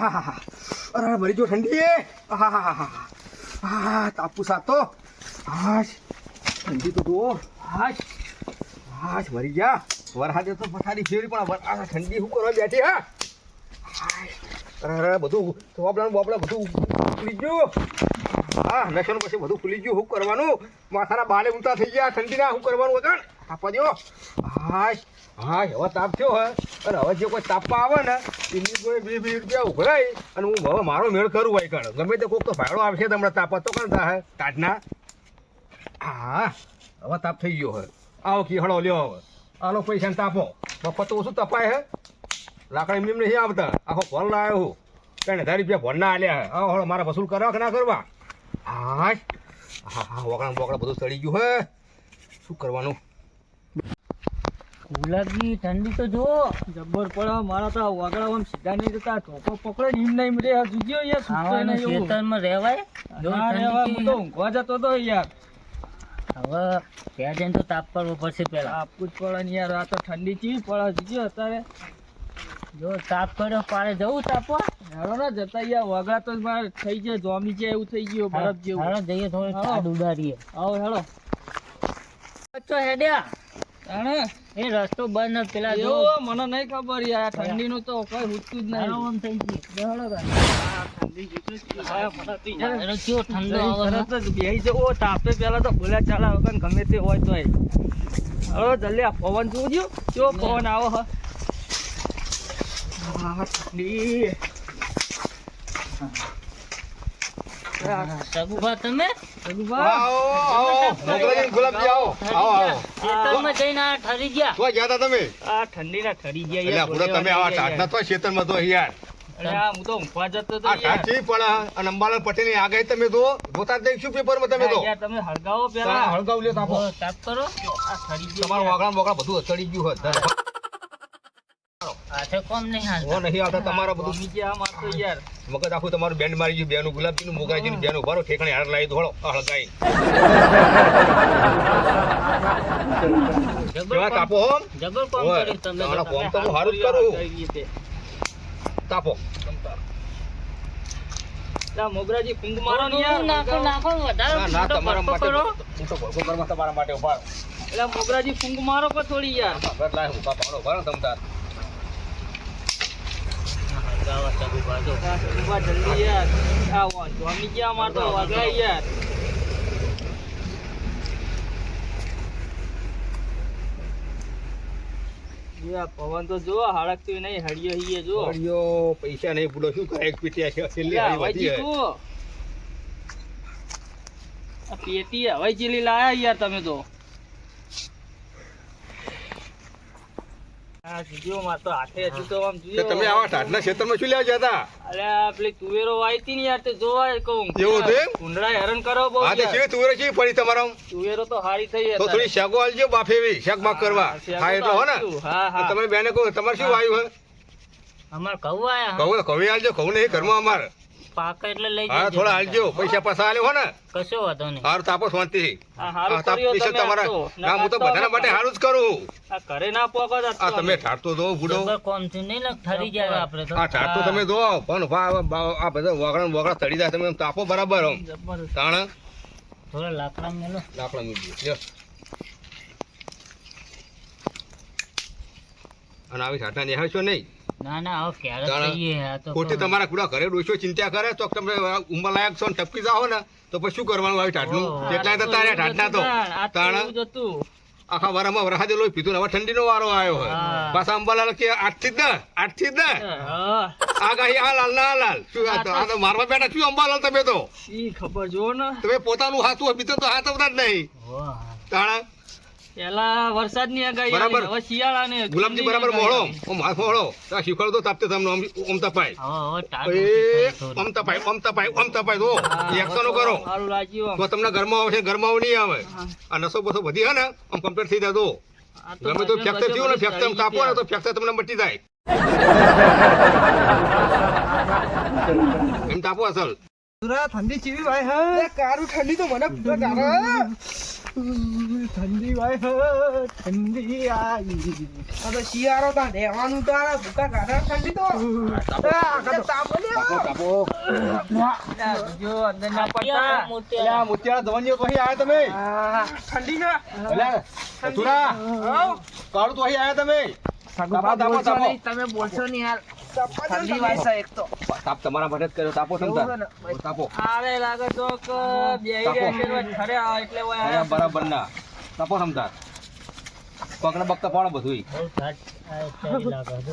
આહાહાહા. અરે, મરી જો ઠંડી. આહાહાહા. હા તાપુ સાતો. હાશ ઠંડી તો જુઓ. હાશ હાશ મરી ગયા. વરસાદે તો પથારી ફેરી પણ આ ઠંડી શું કરવા બેઠી, હા. અરે બધું ચોપડા બોપડા બધું ખુલી ગયું. હા પછી બધું ખુલી ગયું શું કરવાનું? માથાના બાલે ઊંચા થઈ ગયા, ઠંડીના શું કરવાનું વગર? આપવા દેવો હાશ હાશ, હવે તાપ થયો હે. અને હવે જે કોઈ તાપવા આવે ને, એની કોઈ બે બે રૂપિયા ઉઘરાય અને હું હવે મારો મેળ કરું હોય કણ ગમે તે કોઈક તો ભાડો આવશે તમને તાપા તો કણ થાય? કાઢના હા, હવે તાપ થઈ ગયો હે. આવો કી હળો લ્યો હવે. આલો પૈસા તાપો? મફત ઓછું તપાય હે. લાકડા મીમ નહીં આવતા. આખો ફોન લાવ્યો હું. ત્રણ હજાર રૂપિયા ભણના આલ્યા હે. આવો હળો, મારા વસૂલ કરવા કે ના કરવા? હાશ. હા હા વગડા બોકડા બધું ચડી ગયું હે. શું કરવાનું? ગુલાબની ઠંડી તો જો જબ્બર પડે મારા તો વાગડા આમ સીધા નહીં જતા. ધોકો પકડે ને એમ નહીં રે જોજો યાર ખાવાનું. ખેતરમાં રહેવાય? ના રે હું તો ઊંઘવા જતો તો યાર હવે ત્યાં જઈને તો તાપ પડવો પડશે પેલા આપવું જ પડે ને યાર આ તો ઠંડી ચીવી પડે જોજો અત્યારે. જો તાપ કર્યો પાડે જવું તાપવા હેડો ને જતા યાર વાગડા તો મારે થઈ જાય જોમી જાય એવું થઈ ગયું બરફ જેવું. હાલો જઈએ થોડું ઉડાડીએ. આવો હેડો. અચ્છો હેડ્યા. એ રસ્તો બંધ જ પેલા જો. મને નહીં ખબર યાર ઠંડીનું તો કોઈ હુતું જ નહીં. આમ થઈ ગયું. તમે? ગુલાબજી આવો. આવો આવો. ખેતરમાં જઈને આ ઠરી ગયા. તો ગયા તમે? આ ઠંડીના ઠરી ગયા એટલે યાર, તમે આવા ટાટના તો ખેતરમાં તો યાર હું તો ઊંઘવા જતો તો આ યાર. ટાટ અને અંબાલાલ પટેલની આગાહી તમે તો જોતા જ શું પેપરમાં તમે તો? તમે હળગાવો હળગાવ લ્યો તાપો તાપ કરો. આ ઠરી ગયા તમારું વાગડા બોગડા બધું અથડી ગયું હોય. હાથે કોમ નહીં હાલતા. ઓ નહીં આવતા તમારા બધું જોમી આ આમાં યાર. મગજ આખું તમારું બેન્ડ મારી ગયું બેનું ગુલાબજીનું મોગરાજીનું બેનું ઉભારો ઠેકાણે હાર લાવી દોડો હળગાઈ. જબર કેવા તાપો હો? જબર કોમ ઓય, તમે તારા કોમ તો હું હારું જ કરું. હળગાવી રીતે. તાપો લા, મોગરાજી ફૂંક મારો ને યાર નાખો નાખો વધારે ના ના તમારા માટે હું તો ભડકો કરવા તમારા માટે ઊભા એટલે મોગરાજી ફૂંક મારો કો થોડી યાર. ઘર લાય હું પાડો ઊભા રહો જલ્દી યાર. જોમી ગયા તો વગડાય યાર. પવન તો જો હળકતું નહીં હળિયો હિયે જો હળિયો પૈસા નહીં ભૂલો. શું કરે પીટ્યા છે? છેલ્લી વધી. આ પેટી હવે ચીલી લાયા યાર તમે તો. આ જોજો માર તો હાથે હજુ તો આમ તો તમે આવા ટાટના ક્ષેત્રમાં શું લેવા ગયા અરે પેલી તુવેરો વાઈ ને યાર તે જોવા કહું એવું એમ? કુંડળા હેરાન કરો બહુ હા તે યાર. કેવી તુવેર કેવી પડી તમારો તુવેરો તો હારી થઈ તો. થોડી શાકો આલજો બાફે શાક બાક કરવા. હા, એટલે હો ને. હા હા. તમે બેને કહો તમારે શું વાયુ હે અમાર ઘઉં આયા કહું કહું આલજો ઘરમાં અમારે. પાક એટલે લઈ હા થોડા આલજો પૈસા પાછા આલ્યો હો ને. કશો વાંધો નહીં. હારું તાપો શાંતિ હા તાપ કર્યું પૈસા તમે તમારા. ના હું તો બધાના માટે સારું જ કરું. આ ઘરે ના પોકો આ તમે ઠારતો દો બુડો કોમથી નહીં ને ઠરી જાય આપણે તો. આ ઠારતો તમે દો પણ આ બધા વગડા વગડા તડી જાય તમે તાપો બરાબર આમ તાણ? થોડા લાકડા મેલો લાકડા મૂકી લ્યો. અને આવી સાટા નિહાળશો નહીં. ના ના હવે ક્યારે તાણા. આ તો ખોટી તમારા કુડા ઘરે ડોશો ચિંતા કરે તો તમે ઉંમર લાયક છો ને ટપકી જાઓ ને તો પછી શું કરવાનું આવી. તો તારે તો. તાણ હતું. આખા વારામાં વરસાદ લોહી પીધું હવે ઠંડીનો વારો આવ્યો હોય. પાછા અંબાલાલ કે આઠથી ને આઠથી જ ને હા આ લાલ ના લાલ. શું આ તો- મારવા બેઠા શું અંબાલાલ તમે તો? ઈ ખબર જો ને. તમે પોતાનું હાથું હોય તો હાથ આવતા જ નહીં. તાણા પેલા વરસાદની આગાહી બરાબર. હવે શિયાળાની ગુલામજી બરાબર મોળો આગાહી. ઓમ મોળો આ શીખવાડો તો તાપતે તમને ઓમ ઓમ તપાય. હવે હવે ટાઢ એ ઓછી થઈ થોડી. ઓમ તપાય ઓમ તપાય ઓમ તપાય. તો એક્શનો કરો. તો તમને ઘરમાં આવશે ઘરમાં નહીં આવે. આ નસો બસો બધી હે ને આમ કમ્પ્લીટ થઈ જાય તો ગમે તો ફેક્ટર થયું ને ફેક્ટર તાપો ને તો ફેક્ટર તમને મટી જાય. એમ તાપો અસલ. ઠંડી ચીવી ભાઈ હા? કારું ઠંડી તો મને ઠંડી ભાઈ ઠંડી આવી આ તો શિયાળો તા રહેવાનું તો આ ભૂકા કાઢા ઠંડી તો જો અંદર ના પડતા ક્યાં મોતિયા? અલ્યા તો અહીં આયા તમે. આ ઠંડી. છે અલ્યા કચુરા કાળું તો અહીં આયા તમે. તમે બોલશો નહીં યાર. ઠંડી વાય એક તો. તાપ તમારા માટે કર્યો. તાપો સમતા ને? તાપો. આરે લાગે તો કે બેહી રહ્યા છે ખરે આવે એટલે ઓય બરાબર ના તાપો સમતા પકડા બકતા પાડો બધું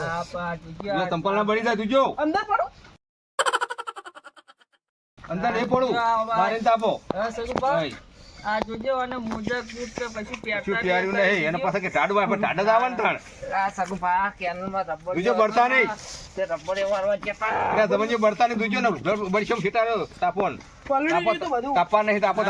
આ ના બળી જાય તુજો અંદર પડો. અંદર નહીં પડું. મારીને તાપો. હા, સગુભા, નહીં. આ જોજો અને મોજા બૂટ કે પછી પહેરતા શું નહીં? એને કે આવે પણ ટાઢ જ આવે ને તાણ આ કેનલમાં રબર બળતા નહીં. તે રબર એવા વાળવા જતા એટલે ધવનજી બળતા નહીં તુજો ને બળશમ છીટાડો તાપો તાપવા નહીં તાપો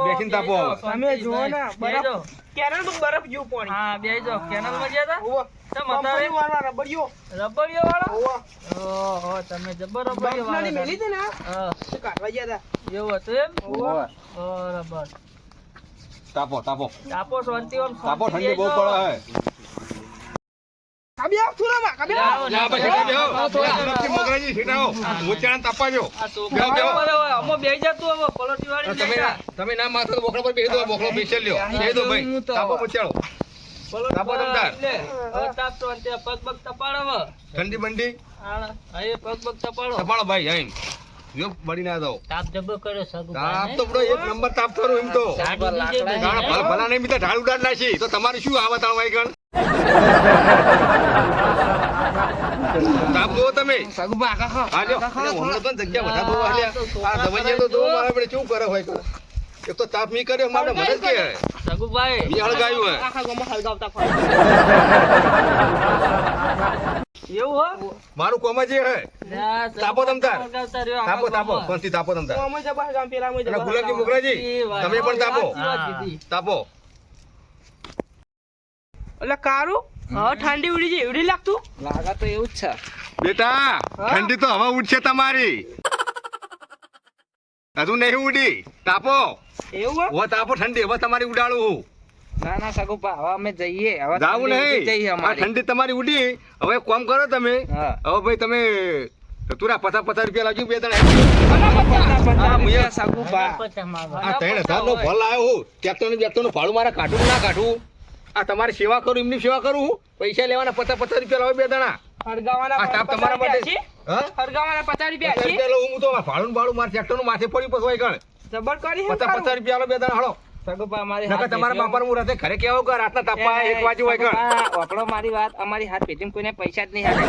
બેસીને તાપો. તમે જુઓ ને બરફ કેનલ તો બરફ જેવું પાણી હા બેહી જાઓ. કેનાલમાં ગયા તા? ઓવો. ચમ અત્યારે? વાળા રબડીઓ રબડીયો વાળા? ઓવો. ઓહો, તમે જબર રબડીયો બંપનાની મેલી હતી ને હા, કાઢવા ગયા હતા એવું હતું એમ? ઓવો. બરાબર. તાપો તાપો તાપો શાંતિ આમ તાપો ઠંડી બહુ પડે હે થોડામાં કાબી આવ. લા, પછી કાઢી આવો. ઝડપથી મોગરાજી છીટાવો. મોતિયાળાને તાપવા જો. આ છોકરા બેહો, બેહો. અમો હોય. જા બેહી હવે, પલોઠી વાળી તમે તમે ના માથો તો બોકડા પર બેહી દો બોકડો બેસી લ્યો બેસી દો ભાઈ તાપો મોતિયાળો તાપો તમતાર. હવે તાપ તો અંતે પગ પગ તપાડો હવે. ઠંડી બંડી હા, એ પગ પગ તપાડો. તપાડો ભાઈ બળી ના દો તાપ જબો કર્યો સગુ તાપ તો બડો એક નંબર તાપ કરો એમ તો ભલા નહીં બીતા ઢાળ ઉડાડ નાખી તો તમારે શું આવા તાણ વાઈ ગણ તાપ તમે? સગુભા આગા હા જો. તો જગ્યા બધા બહુ હાલ્યા. આ દવાઈ તો દો મારા આપણે શું કરે હોય એક તો તાપ મી કર્યો મારે મદદ કે સગુભાઈ, મી હળગાયું હે આખા ગામમાં હળગાવતા ફરે. એવું હો? મારું કોમ જે હે. તાપો તમતાર. તાપો તાપો. કોણથી તાપો તમતા ગુલાબી જબા ગામ પેલા જબા. મુગરાજી. તમે પણ તાપો. તાપો. એટલે કારું? હા ઠંડી ઉડી જાય એવડી લાગતું લાગે તો એવું જ છે. બેટા ઠંડી તો હવા ઉડશે તમારી. હજુ નહીં ઉડી. તાપો. એવું હે? હવે તાપો ઠંડી હવે તમારી ઉડાડું હું. ના ના સગુભા હવે અમે જઈએ. હવે જાવું નહીં. જઈએ અમારે. ઠંડી તમારી ઉડી. હવે કોમ કરો તમે. હવે ભાઈ તમે તુરા પચાસ પચાસ રૂપિયા લાગ્યું બે ત્રણ. ભાડું મારે કાઢું ના કાઢવું આ તમારી સેવા કરું એમની સેવા કરું હું? પૈસા લેવાના પચાસ પચાસ રૂપિયા લાવો બે દણા પચાસ તમારા માટે પચાસ રૂપિયા છે? રૂપિયા હું તો ભાડું ભાડું મારે ટ્રેક્ટર માથે પડી પછી ગણ. જબર કરી પચાસ પચાસ રૂપિયા આલો બે દણા હાથ તમારા બાપાનું હું રાતે ઘરે કેવો કર રાતના તાપા એક હોય ગણ. મારી વાત અમારી હાથ પેટીમાં કોઈને પૈસા જ નહીં હાલે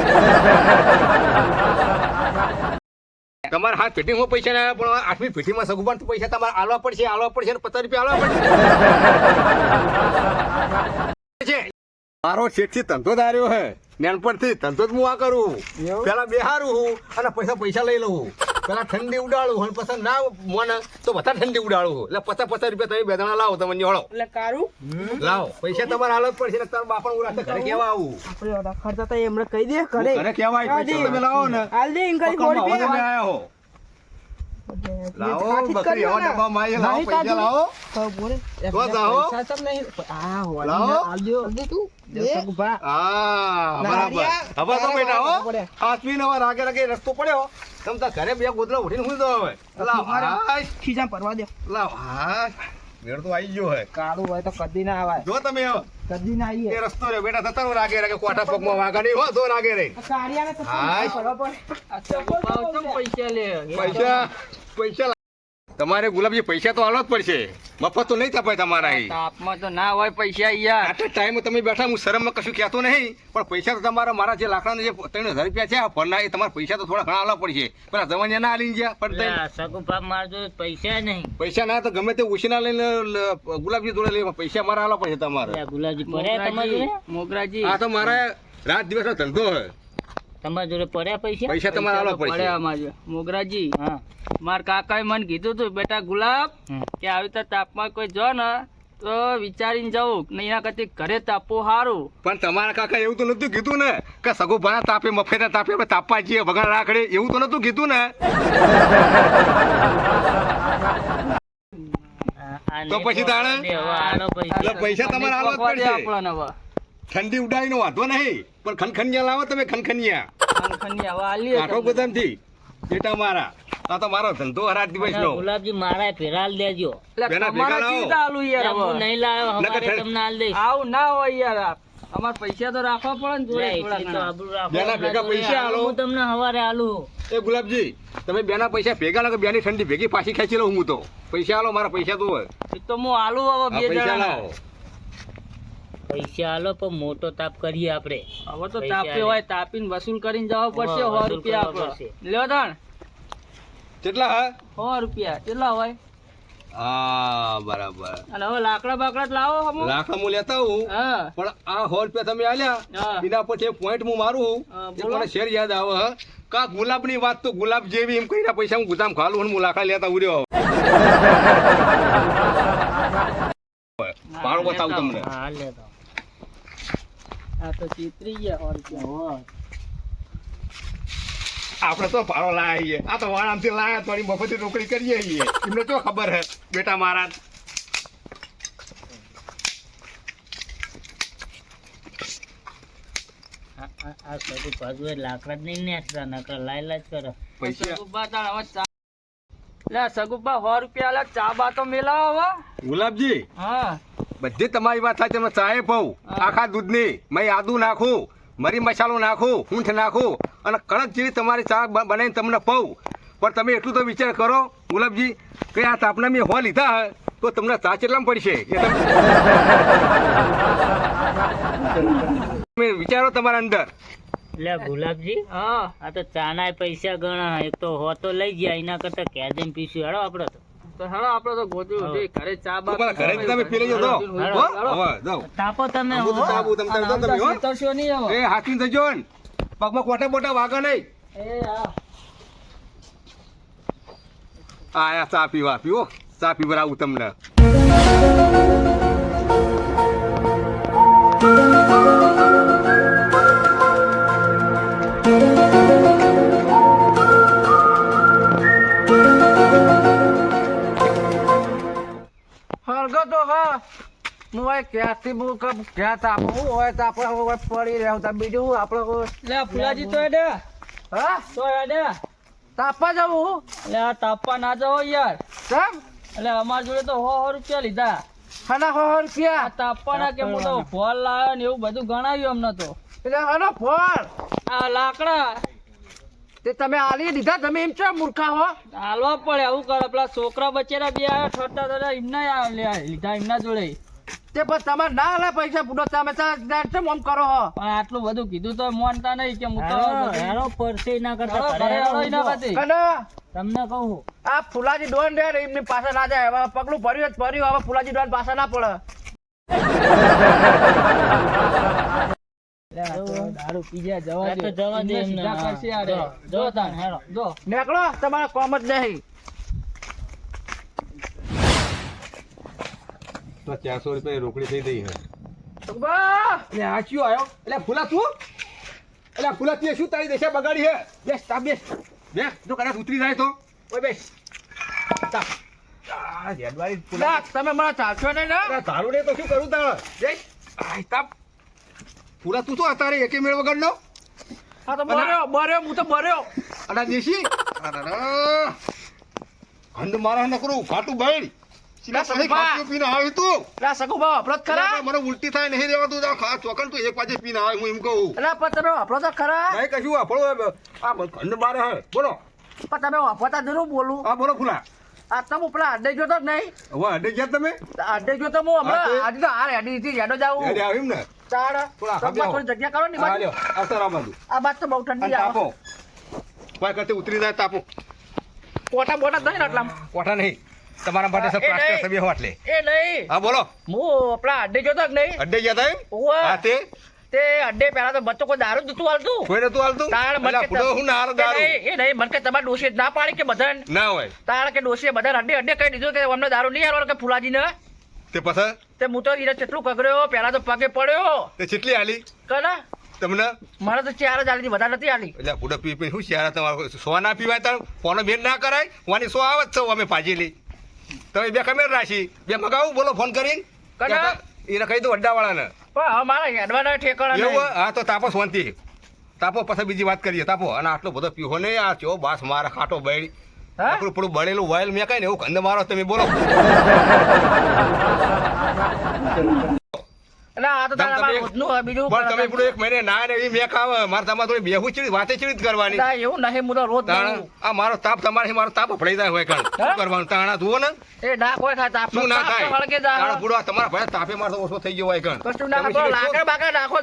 તમારા હાથ ફિટિંગમાં પૈસા ના પણ આઠમી ફિટિંગમાં સગુબાન પૈસા તમારે આલવા પડશે આલવા પડશે પચાસ રૂપિયા આલવા પડશે. મારો શેઠથી ધંધો ધાર્યો હે. નાનપણથી ધંધો જ હું આ કરું. પેલા બેહારું હું અને પૈસા પૈસા લઈ લઉં. પેલા ઠંડી ઉડાડું હોય પછી ના મને તો બધા ઠંડી ઉડાડું. એટલે પચાસ પચાસ રૂપિયા તમે બે જણા લાવો તમે નિહોળો એટલે કારું? લાવો. પૈસા તમારે હાલત જ પડશે ને તારા બાપા હું રાતે ઘરે કેવા આવું? આપણે ખર્ચા તો એમણે કહી દે ઘરે. ઘરે કેવા આવી પૈસા તમે લાવો ને. હાલ દે પકડમાં ફોડી પે આયા. હો. લાવો બકરી કર્યો હવા ને. લાવો પૈસા લાવો. તો બોલે. તો જાઓ. પૈસા નહીં આ હોવા લાવો. આલજો દે તું. હા બરાબર. હવે તો બેટા હો. આસમીન હવે રાગે રાગે રસ્તો પડ્યો. તમ તો ઘરે બે ગોદલા ઉઠીને હું તો હવે. લાવ ખીજા પરવા દે. લાવ હાશ મેળ તો આવી ગયો હે. કાળું હોય તો કદી ના આવે જો તમે હવે. કદી ના આવીએ એ રસ્તો રે બેટા તતર રહો રાગે રાગે કોઠા પગમાં વાગા નહીં હો તો રાગે રે કાળિયાને તો પડે. પૈસા લે. પૈસા પૈસા તમારે ગુલાબજી પૈસા તો આલવા જ પડશે. મફત તો નહીં તપાય તમારા અહીં તાપમાં તો ના હોય પૈસા યાર. આટલા ટાઈમે તમે બેઠા હું શરમમાં કશું કહેતો નહીં. પણ પૈસા તો તમારા મારા જે લાકડાના જે ત્રણ હજાર રૂપિયા છે આ ફળના એ તમારા પૈસા તો થોડા ઘણા આલવા પડશે. પેલા જવાનિયા ના આલીને ગયા પણ સગુ બાપ મારજો પૈસા નહીં. પૈસા ના તો ગમે તે ઉછીના લઈને ગુલાબજી જોડે લઈ પૈસા મારા આલવા પડશે તમારે. ગુલાબજી મોગરાજી આ તો મારા રાત દિવસનો ધંધો હે. તમારા જોડે પડ્યા પૈસા? પૈસા તમારે આલો પડશે. પડ્યા અમારે મોગરાજી હા. માર કાકાએ મને કીધું તું બેટા ગુલાબ કે આવી તાપમાં કોઈ જો ને તો વિચારીને જવું ને એના કરતી ઘરે તાપવું સારું પણ તમારા કાકા એવું તો નતું કીધું ને કે સગો ભણા તાપે મફેના તાપે આપણે તાપવા જઈએ વગર રાખડે એવું તો નતું કીધું ને. તો પછી તાણે? પૈસા. તમારે આલો પડશે. આપણને હવે. ઠંડી ઉડાવીનો વાંધો નહીં પણ ખનખનિયા લાવો તમે ખનખનિયા. ખનખની વાલી કાઠો કાઢો થી બેટા મારા. આ તો મારો ધંધો હરા દિવસ નો. ગુલાબજી મારા ફેરાલ દેજો. પેલા ભેગા લાવો. ચિંતા આલું યાર હું નહીં લાવ્યો નકર તમને આલ દઈશ. આવ ના હોય યાર. અમારે પૈસા તો રાખવા પડે ને જોડે થોડા. બેના ભેગા પૈસા આલો. હું તમને હવારે આલું. એ ગુલાબજી તમે બેના પૈસા ભેગા લાગે બેની ઠંડી ભેગી પાછી ખેંચી લઉં હું તો. પૈસા આલો મારા પૈસા તો હોય. તો હું આલુ હવે બે પૈસા જણા લાવો. પૈસા આલો પણ મોટો તાપ કરીએ આપણે. હવે તો તાપ્યો તાપે હોય તાપીને વસૂલ કરીને જવો પડશે હવે સો રૂપિયા આપણે લ્યો તાણ. કેટલા સો રૂપિયા. કેટલા હોય? હા બરાબર. અને હવે લાકડા બાકડા લાવો હમો. હું લેતા હું. પણ આ સો રૂપિયા તમે આલ્યા. એના પછી એક પોઈન્ટ હું મારું એ મને શેર યાદ આવે હ. કા ગુલાબની વાત તો ગુલાબ જેવી એમ કહીને પૈસા હું ગુદામ ખાલું હું લાકડા લેતા ઉડ્યો પાડો બતાવું તમને. હા લેતો આ તો ચીતરી ગયા સો રૂપિયા આપણે તો પાડો લાવીએ આ તો વાળામથી લાયા થોડી મફતી રોકડી કરીએ છીએ. એમને તો ખબર હે બેટા મારા આ આ- આ સગું ભાગવે લાકડા જ નહીં નેસતા નકર લાયલા જ કરે. સગુબા હવે ચા લે સગુબા સો રૂપિયા લે ચા બા તો મેલાવો હવે ગુલાબજી? હા. બધી તમારી વાત થાય તમે ચાય પઉં આખા દૂધની મેં આદુ નાખું મરી મસાલો નાખું ઊંઠ નાખું અને કડક જેવી તમારી ચા બનાવીને તમને પઉં પણ તમે એટલું તો વિચાર કરો ગુલાબજી કે આ તાપના મેં હો લીધા હે તો તમને ચા કેટલામાં પડશે? તમે વિચારો તમારા અંદર. લે ગુલાબજી હા. આ તો ચાના પૈસા ગણા એક તો હો તો લઈ ગયા એના કરતા કેદન પીશું. હેડો આપડે તો. તો હેડો આપણે તો ગોતી ઘરે ચા બા ઘરે તમે પી લેજો તો હવે જાઓ. તાપો તમે હો. ચા તમે અને તમે હો. આમ નહીં હવે. એ હાથીને જજો ને. પગમાં કોટા બોટા વાગા નહીં. એ હા. આયા ચા પીવા પીવો. ચા પીવરાવું તમને. કબ ક્યાં તાપવું હોય તો આપણે પડી રહ્યો તા બીજું હું આપણે લે ફુલાજી તો એડે હા? તો એડે તાપવા જવું એટલે આ તાપવા ના જાઓ યાર. કેમ? એટલે અમાર જોડે તો સો સો રૂપિયા લીધા. હના સો આ રૂપિયા તાપવાના કે હું તો ફળ લાવ્યો ને એવું બધું ગણાવ્યું અમને તો. એટલે હનો ફળ આ લાકડા. તે તમે આલી દીધા? તમે એમ છો મૂર્ખા હો? હાલવા પડે આવું કરે. પેલા છોકરા બચેરા બે આવ્યા ઠરતા ઠરતા એમના લીધા એમના જોડે. તે પણ તમારે ના લે પૈસા પૂરો તમે તો કેમ આમ કરો હો? પણ આટલું બધું કીધું તો માનતા નહીં કે હું તો હેડો, બધું- હેડો કરતા તમને કહું આ ફુલાજી ડોન રે એમની પાસે ના જાય. હવે પગલું ભર્યું જ ભર્યું હવે ફુલાજી ડોન પાસે ના પડે. લે, આ દારૂ પી જવા દે. જવા. જો, નીકળો તમારા કોમ જ નહીં. તો ચારસો રૂપિયા રોકડી થઈ ગઈ હે આ ક્યુ આવ્યો? એટલે ફૂલા તું? એટલે ફૂલા તે શું તારી દેશે બગાડી હે બેસ તા બેસ. બેસ જો કદાચ ઉતરી જાય તો. ઓય બેસ. તા તમે મને ચાલશો ને? તારું ને તો શું કરું તારે બેસ. તાપ. ફૂલા તું તો અતારે એકે મેળ વગરનો હા તો બર્યો બર્યો હું તો બર્યો અડા દેશી. ખંડ મારા નકરું કરું ખાટું તમે. પીને આવી તું. ખરા? મને ઉલટી થાય નહીં જા ખા ચોકન તું એક પાછે પીને આવે હું એમ કહું. એટલે પણ તમે આપણો ખરા? નહીં કશું આપણો આ હે. બોલો. પણ તમે વાપરતા જરૂર બોલું. આ બોલો ફૂલા આ તમે પેલા અડ્ડે ગયો તો નહીં? હવે અડે ગયા તમે? અડ્ડે જોતો હું હમણાં? આજે તો થી યાદ આવ્યું ને? ચાર થોડા તો હો. જગ્યા કરો ને બાજુ. બાજુ. આ બાદ તો બહુ ઠંડી આવે તાપો. કોઈ કરતી ઉતરી જાય તાપો. કોટા બોટા નહીં ને આટલામાં. નહીં. તમારા માટે સર પ્લાસ્ટર નહીં. સભ્ય હોટલે એ નહીં. હા બોલો. હું આપણા અડ્ડે જોતો જ નહીં. અડ્ડે જતા હા તે? તે અડ્ડે પહેલા તો બચ્ચો કોઈ દારૂ નતું હાલતું. કોઈ નતું હાલતું? તાર મને હું નાર દારૂ નહીં, એ નહીં મને કે તમારે ડોશી ના પાડી કે બધાને? ના હોય. તાર કે ડોશી બધા અડ્ડે અડ્ડે કહી દીધું કે અમને દારૂ નહીં હાલવાનો કે ફુલાજીને? તે પછી? તે હું તો ઈને કેટલું કગડ્યો પહેલા તો પગે પડ્યો. તે કેટલી હાલી? કના? તમને? મારે તો ચાર જ આલી વધારે નથી આલી એટલે ફૂડો પી પી શું ચાર તમારે સો ના પીવાય તાર? ફોનો બેન ના કરાય? વાની સો આવત છો અમે પાજેલી. તમે બે કમેર રાશી બે મગાવું બોલો ફોન કરીને? એને કહી દો અડ્ડાવાળાને પણ હવે મારા હેડવાના ઠેકાણા એવું હા તો તાપો શાંતિ તાપો પછી બીજી વાત કરીએ. તાપો અને આટલો બધો પીહો નહીં. આ ચો બાસ મારા ખાટો બળી. હા? આપણું પેલું બળેલું વાયલ મેં કઈ ને એવું કંદ મારો તમે બોલો. આ તો તારા તમે- મારા રોજનું હોય, બીજું પણ તમે પેલું એક મહિને ના ને એવી મેક આવે મારે તમારે થોડી બેહુ ચીડી વાતે ચીડી કરવાની. એવું નહીં રોજ આ મારો તાપ તમારે મારો તાપ ફળી જાય હોય કણ શું કરવાનું? તાણા જુઓ ને. એ ના કોઈ ખાય તાપ શું ના તો થાય? તાણા બુડો તમારા ભાઈ તાપે મારો ઓછો થઈ ગયો હોય કણ કશું ના કરો, લાકડા બાકડા નાખો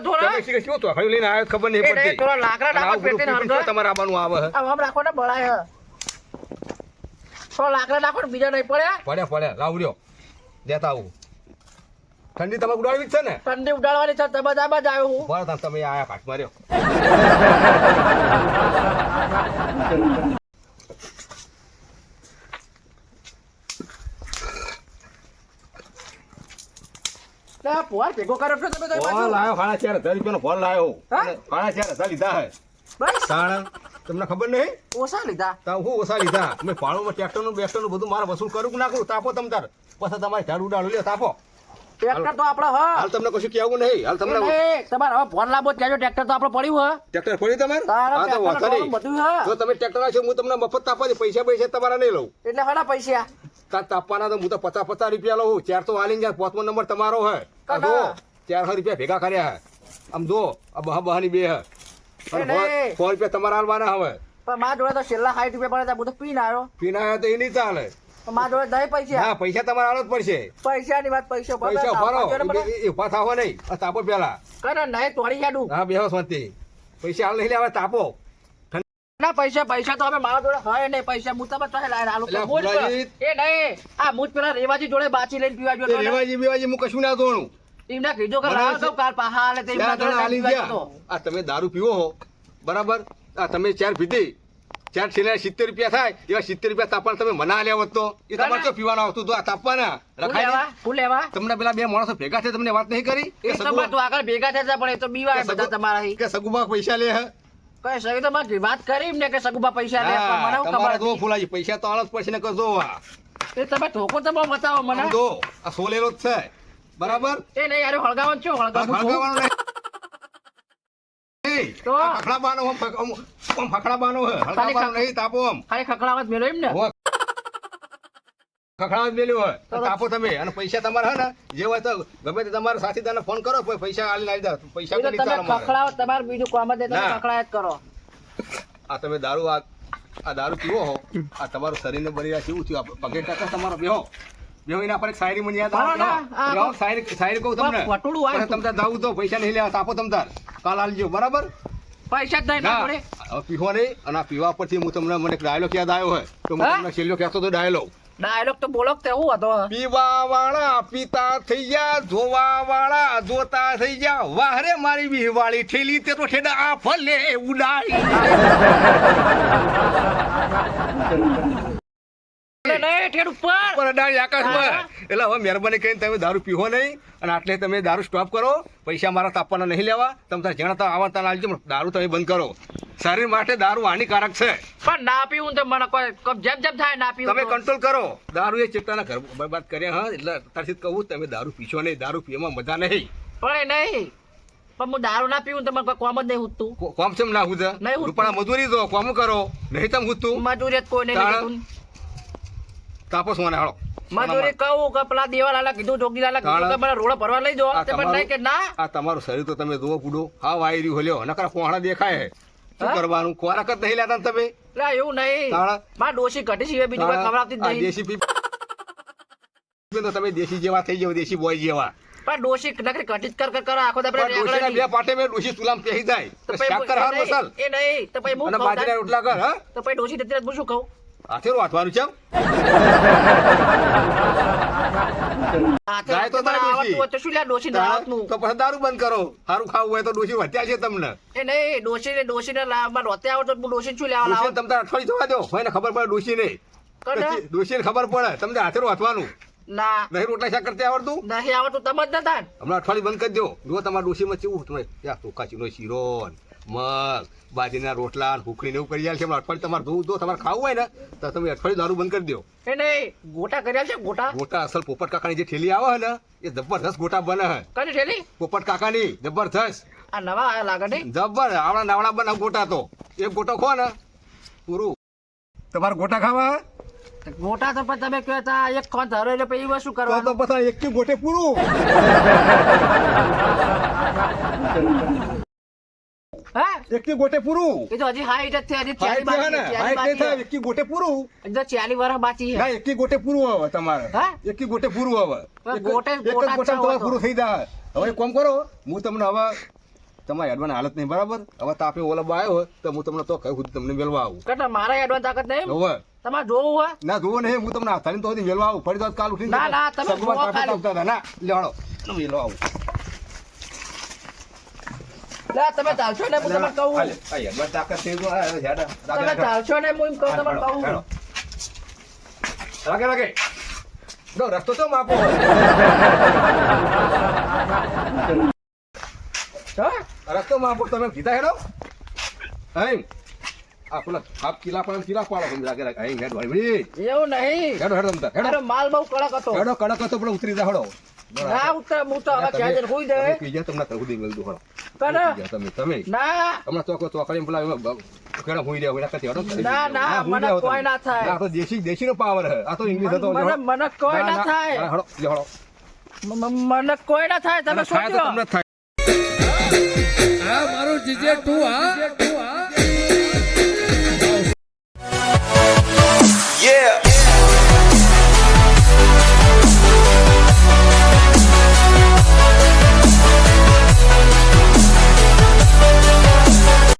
લઈને આવ્યો ખબર નહીં પડતી. થોડા લાકડા નાખો, પેટીને તમારે આવવાનું આવે આમ આમ રાખો ને બળાય થોડા લાકડા નાખો ને બીજા નહીં પડ્યા? પડ્યા પડ્યા. લાવડ્યો દેતા આવું. ઠંડી તમે ઉડાડવી જ છે ને? ઠંડી ઉડાડવાની છે તમે આમાં જ આવ્યો હું. બરાબર તમે આયા કાચ માર્યો પોર ભેગો કર્યો છો તમે તો ફોન ચાર હજાર રૂપિયાનો ફોન? અને સાડા ચાર હજાર લીધા હે. બસ. તમને ખબર નહીં? ઓછા લીધા. તા હું ઓછા લીધા. મેં ભાડું ટ્રેક્ટરનું બેસ્ટરનું બધું મારે વસૂલ કરું કે કરું? તાપો તમ તાર. પછી તમારે ઝાડ ઉડાડો લ્યો તાપો. ટ્રેક્ટર તો આપણે હ. હાલ તમને કશું કહેવું નહીં. હાલ તમને તમારે હવે ફોન લાવો ત્યાં ટ્રેક્ટર તો આપણે પડ્યું હ. ટ્રેક્ટર ફરી તમારે? હા તો વાંધો નહીં. બધું હ. જો તમે ટ્રેક્ટર આવશો હું તમને મફત તાપવા દે પૈસા પૈસા તમારા નહીં લઉં. એટલે હડા પૈસા? તાર તાપવાના તો હું તો પચાસ પચાસ રૂપિયા લઉં. ચાર તો વાલી જાય પાંચમો નંબર તમારો હે. જો? ચારસો રૂપિયા ભેગા કર્યા હે. આમ જો આ બહા બહાની બે હે. સો- રૂપિયા તમારા હાલવાના હવે. પણ મારા જોડે તો છેલ્લા સાઠ રૂપિયા પડે હું તો પીન આવ્યો પીના આવ્યો તો એ નહીં ચાલે. મારા જોડે દહીં પૈસા. ના પૈસા તમારે આલો જ પડશે. પૈસાની વાત પૈસા પૈસા ભરો એ- એ ઊભા થાવો નહીં. આ તાપો પેલા. કરે નહીં તોડી હેડું. હા બેહો શાંતિ. પૈસા હાલ નહીં લેવા તાપો. ના પૈસા પૈસા તો હવે મારા જોડે હોય નહીં. પૈસા હું તમે તો લાય. આલુ એટલે મુજ પર. ફુલાજી. એ નહીં. આ મુજ પેલા રેવાજી જોડે બાચી લઈને પીવા એ રેવાજી બેવાજી હું કશું ના ધોણું. એમને કીધું કે પાહા તે. આ તમે દારૂ પીવો હો. બરાબર? આ તમે ચાર પીધી. ચાર છેલ્લા સિત્તેર રૂપિયા થાય એવા સિત્તેર રૂપિયા તાપવાના તમે મના લેવો તો. એ તમારે શું પીવાનું આવતું તો આ તાપવાના રખાય લેવા? લેવા? તમને પેલા બે માણસો ભેગા છે તમને વાત નહીં કરી? એ તો આગળ ભેગા થતા પણ એ તો બીવા બધા તમારા. કે સગુબા પૈસા લે કઈ સગી તો મારી વાત કરી ને કે સગુબા પૈસા લે મને તમારે ખબર જો ફૂલાજી પૈસા તો આળસ પડશે ને કરજો એ તમે ઠોકો તો બતાવો મને. જો આ સોલેલો જ છે. બરાબર? એ નહીં યાર હળગાવાનું છું હળગાવાનું નહીં. તો? ખખડાબાનો આમ ફક- આમ- આમ ખખડાબાનો હે. હળગાવવાનો નહીં, તાપો આમ. ખાલી ખકડાવત મેલો એમ ને હોવે. ખખડાવા જ મેલ્યું હોય તો તો- તાપો તમે અને પૈસા તમારા હે ને જે હોય તો ગમે તે તમારા સાથીદારને ફોન કરો પછી પૈસા. પૈસા તો તમે ખખડાવો તમારે બીજું કામ જ તમે. કરો આ તમે દારૂ આ દારૂ પીવો હો આ તમારું શરીરને બની રહ્યા કેવું થયું પગે ટકા તમારો બેહો પર એક શાયરી મને યાદ આવે. શાયરી શાયરી કહું તમને. બસ વટોળું આવ્યું. પછી તમ તાર જાવું તો પૈસા નહીં લેવા તાપો તમ તાર. કાલ આલજો બરાબર? પૈસા જ નહીં પડે નહીં અને પીવા પરથી હું તમને મને ડાયલોગ યાદ આવ્યો હોય તો હું તમને છેલ્લો કહેતો તો ડાયલોગ ડાયલોગ તો બોલો કે તેવું હતો? પીવા વાળા પીતા થઈ ગયા જોવા વાળા થઈ ગયા. વાહરે મારી વિહવાળી ઠેલી તે તો ઠેડા આ ફલે ઉડાડી ઠેડ ઉપર પર અડાણી આકાશમાં એટલે હવે મહેરબાની કરીને તમે દારૂ પીવો નહીં અને આટલે તમે દારૂ સ્ટોપ કરો. પૈસા મારા તાપવાના નહીં લેવા. તમે તાર જેણા આવતા આવવા પણ દારૂ તમે બંધ કરો. શરીર માટે દારૂ હાનિકારક છે. પણ ના પીવું તો મને કોઈ જેમ જેમ થાય ના પીવું તમે કંટ્રોલ કરો. દારૂ એ ચિંતાના ઘર બરબાદ કર્યા હા? એટલે અત્યારથી કહું તમે દારૂ પીશો નહીં દારૂ પીવામાં મજા નહીં. પણ એ નહીં. પણ હું દારૂ ના પીવું તો મને કોઈ કોમ જ નહીં ઉઠતું કોમ છે ના ઉઠે નહીં પણ મજૂરી દો કોમ કરો. નહીં તમે ઉઠતું મજૂરી જ કોઈ નહીં તાણ. મને હાલો. મજૂરી કહું કે પેલા દેવાલાલા કીધું જોગીલાલા કીધું કે. મને રોડ ભરવા લઈ જાઓ. તે પણ નહીં કે ના? આ તમારું શરીર તો તમે જુઓ પૂડો હા વાયરી હોલ્યો. નકર કોહણા દેખાય. શું કરવાનું? ખોરાક જ નહીં લેતા તમે. લા એવું નહીં. માર ડોશી ઘટી સિવાય બીજું કોઈ ખવડાવતી જ નહીં. દેશી પી તો તમે દેશી જેવા થઈ જાવ દેશી બોય જેવા. પણ ડોશી નકરી જ કર કર કર આખો દાડો ડોશી બે પાટે મે ડોશી સુલામ પેહી જાય. શાક કર હાર મસાલ? એ નહીં. તો પછી હું અને બાજરીના રોટલા કર હા? તો પછી ડોશી જતી રહે તો હું શું કહું? હાથે વાંચવાનું છે ગાય તો તારે આવડતું તો શું લ્યા ડોશી દાવતનું તો પછી દારૂ બંધ કરો. સારું ખાવું હોય તો ડોશી વધ્યા છે તમને. એ નહીં ડોશી ને ડોશી ને રોતે આવડતો તો ડોશી શું લેવા ડોશીને લાવો? તમે તારે અઠવાડિયે જવા દો. હોય ને ખબર પડે ડોશી નહીં કને? ડોશીને ખબર પડે. તમને હાથે વાંચવાનું ના. નહીં રોટલા શાક કરતા આવડતું? નહીં આવડતું તમે જ નતા. હમણાં અઠવાડિયું બંધ કરી દો. જો તમારા ડોશીમાં ચેવું તમે ત્યાં ચોખા ચીનો શીરો મગ બાજરીના રોટલા ને હુકડી ને એવું કરી જાય છે. હમણાં અઠવાડિયે તમારે જોવું જો તમારે ખાવું હોય ને તો તમે અઠવાડિયે દારૂ બંધ કરી દો. એ નહીં ગોટા કર્યા છે ગોટા? ગોટા અસલ પોપટ કાકાની જે ઠેલી આવે ને એ જબરદસ્ત ગોટા બને હે કઈ ઠેલી? પોપટ કાકાની જબરદસ્ત આ નવા આયા લાગે નહીં? જબર આવડા નાવડા બનાવ ગોટા તો. એક ગોટો ખો ને પૂરું. તમારે ગોટા ખાવા ગોટા તો પણ તમે કહેતા એક કોણ ધરો એટલે પછી એમાં શું કરવા તો પછી એક ગોટે પૂરું. હા? એક ગોટે પૂરું. એ તો હજી હાઈટ જ છે હજી ચાલી હાઈટ થાય, ગોટે પૂરું. હજી ચાલી વર્ષ બાકી ના એકી ગોટે પૂરું આવે તમારે. હા? એકી ગોટે પૂરું આવે ગોટે એક ગોટા તમારે પૂરું થઈ જાય. હવે કોમ કરો હું તમને હવે તમારી એડવાન્સ હાલત નહીં બરાબર. હવે તાપે ઓલા આવ્યો તો હું તમને તો કહું તમને મેળવા આવું. મારા એડવાન્સ તાકાત નહીં હવે. તમારે જોવું હોય? ના જોવું નહીં હું તમને હાથાની તો વેલો આવું. ફરી તો કાલ ઉઠી ના, ના, તમે જોવો ખાલી. આવતા હતા. ના લેવાડો. વેલો આવું. તમે ચાલશો ને હું તમને કહું. તાકાત થઈ ગયો, તમે ચાલશો ને હું એમ કહું તમને કહું. રાગે રાગે નો રસ્તો તો માપો? રસ્તો માપો તમે કીધા હેડો? અહીં આ પેલા હાફ કિલા પણ કિલા પાડો તમે રાગે રાગે અહીં હેડ ભાઈ એવું નહીં. હેડો હેડો તમે હેડો. માલ બહુ કડક હતો. હેડો કડક હતો પણ ઉતરી જા હેડો. ના ઉતર હું તો હવે ક્યાં જઈને હુઈ જાય. પી તમને કહું દઈ મેળવું હેડો. કરે તમે તમે. ના. હમણાં ચોકો ચોકડી પેલા એમાં કેળા રહ્યા હોય હેડો. ના, ના, મને કોઈ ના થાય. આ તો દેશી દેશી નો પાવર હે આ તો ઇંગ્લિશ હતો મને મને કોઈ ના થાય. હેડો લે હેડો. મને કોઈ ના થાય તમે અને થાય તમને થાય. આ મારું જીજે ટુ હા? Yeah.